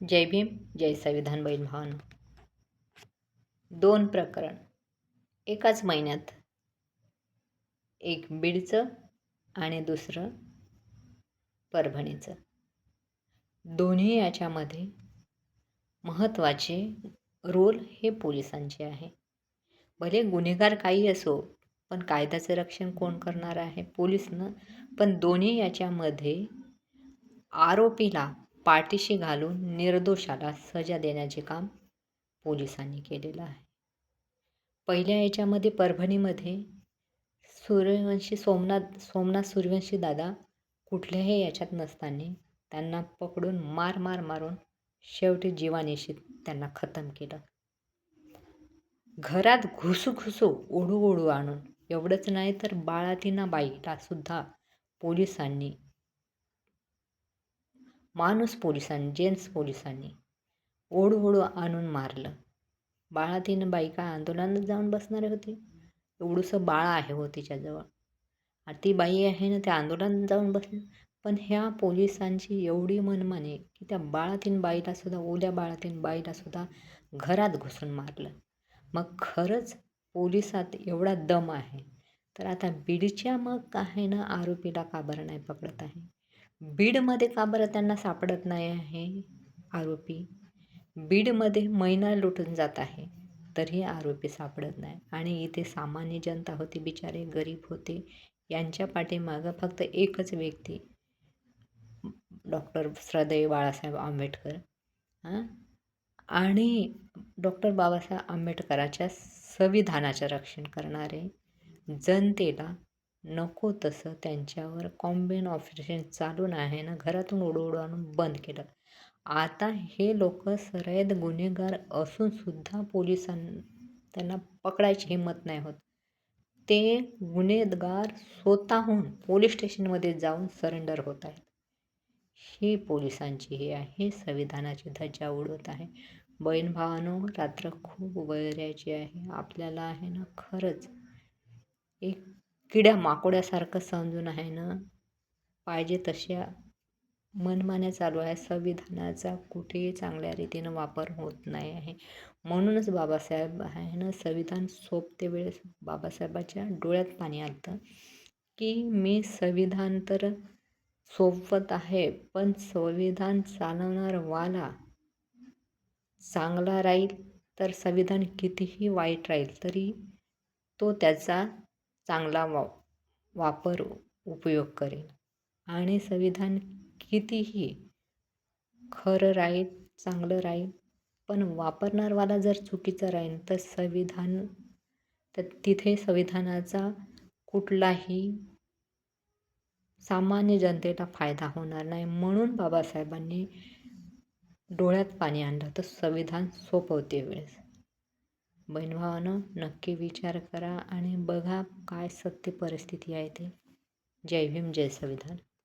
जय भीम जय संविधान बहीण भावानं दोन प्रकरण. एकाच महिन्यात एक बीडचं आणि दुसरं परभणीचं. दोन्ही याच्यामध्ये महत्त्वाचे रोल हे पोलिसांचे आहे. भले गुन्हेगार काही असो पण कायद्याचं रक्षण कोण करणार आहे? पोलिसनं. पण दोन्ही याच्यामध्ये आरोपीला पाठीशी घालून निर्दोषाला सजा देण्याचे काम पोलिसांनी केलेलं आहे. पहिल्या याच्यामध्ये परभणीमध्ये सूर्यवंशी सोमनाथ सोमनाथ सूर्यवंशी दादा कुठल्याही याच्यात नसताना त्यांना पकडून मार मार मारून शेवटी जीवानिशी त्यांना खतम केलं. घरात घुसू घुसू ओढू ओढू आणून एवढंच नाही तर बाळातीना बाईला सुद्धा पोलिसांनी माणूस पोलिसांनी जेन्ट्स पोलिसांनी ओढू आणून मारलं. बाळातीनं बाई काय आंदोलनात जाऊन बसणारे होते? एवढंसं बाळ आहे हो तिच्याजवळ. आणि ती बाई आहे ना त्या आंदोलनात जाऊन बसली. पण ह्या पोलिसांची एवढी मनमाने की त्या बाळातीन बाईलासुद्धा ओल्या बाळातीन बाईलासुद्धा घरात घुसून मारलं. मग खरंच पोलिसात एवढा दम आहे. तर आता बीडच्या मग आहे ना आरोपीला का बरं नाही पकडत आहे? बीडमध्ये का बरं त्यांना सापडत नाही आहे आरोपी? बीडमध्ये महिना लुटून जात आहे तरीही आरोपी सापडत नाही. आणि इथे सामान्य जनता होती बिचारे गरीब होते. यांच्या पाठीमागं फक्त एकच व्यक्ती डॉक्टर श्रदय बाळासाहेब आंबेडकर हां? आणि डॉक्टर बाबासाहेब आंबेडकराच्या संविधानाचं रक्षण करणारे जनतेला नको तसं त्यांच्यावर कॉम्बिन ऑपरेशन चालून आहे ना घरातून उडू आणून बंद केलं. आता हे लोक सराईत गुन्हेगार असूनसुद्धा पोलिसां त्यांना पकडायची हिंमत नाही होत. ते गुन्हेगार स्वतःहून पोलीस स्टेशनमध्ये जाऊन सरेंडर होत आहेत. ही पोलिसांची हे आहे संविधानाची धज्जा उडवत आहे. बहीण भावानो रात्र खूप वैरायची आहे. आपल्याला आहे ना खरंच एक किड्या माकोड्यासारखं समजून आहे ना? पाहिजे तशा मनमान्या चालू आहे. संविधानाचा कुठेही चांगल्या रीतीनं वापर होत नाही आहे. म्हणूनच बाबासाहेब आहे ना संविधान सोपते वेळेस बाबासाहेबाच्या डोळ्यात पाणी आलं की मी संविधान तर सोपवत आहे पण संविधान चालवणार वाला चांगला राहील तर संविधान कितीही वाईट राहील तरी तो त्याचा चांगला वा वापर उपयोग करेल आणि संविधान कितीही खरं राहील चांगलं राहील पण वापरणारवाला जर चुकीचं राहील तर संविधान तर तिथे संविधानाचा कुठलाही सामान्य जनतेला फायदा होणार नाही. म्हणून बाबासाहेबांनी डोळ्यात पाणी आणलं तर संविधान सोपवते वेळेस. बहीणभावानं नक्की विचार करा आणि बघा काय सत्य परिस्थिती आहे ते. जय भीम जय संविधान.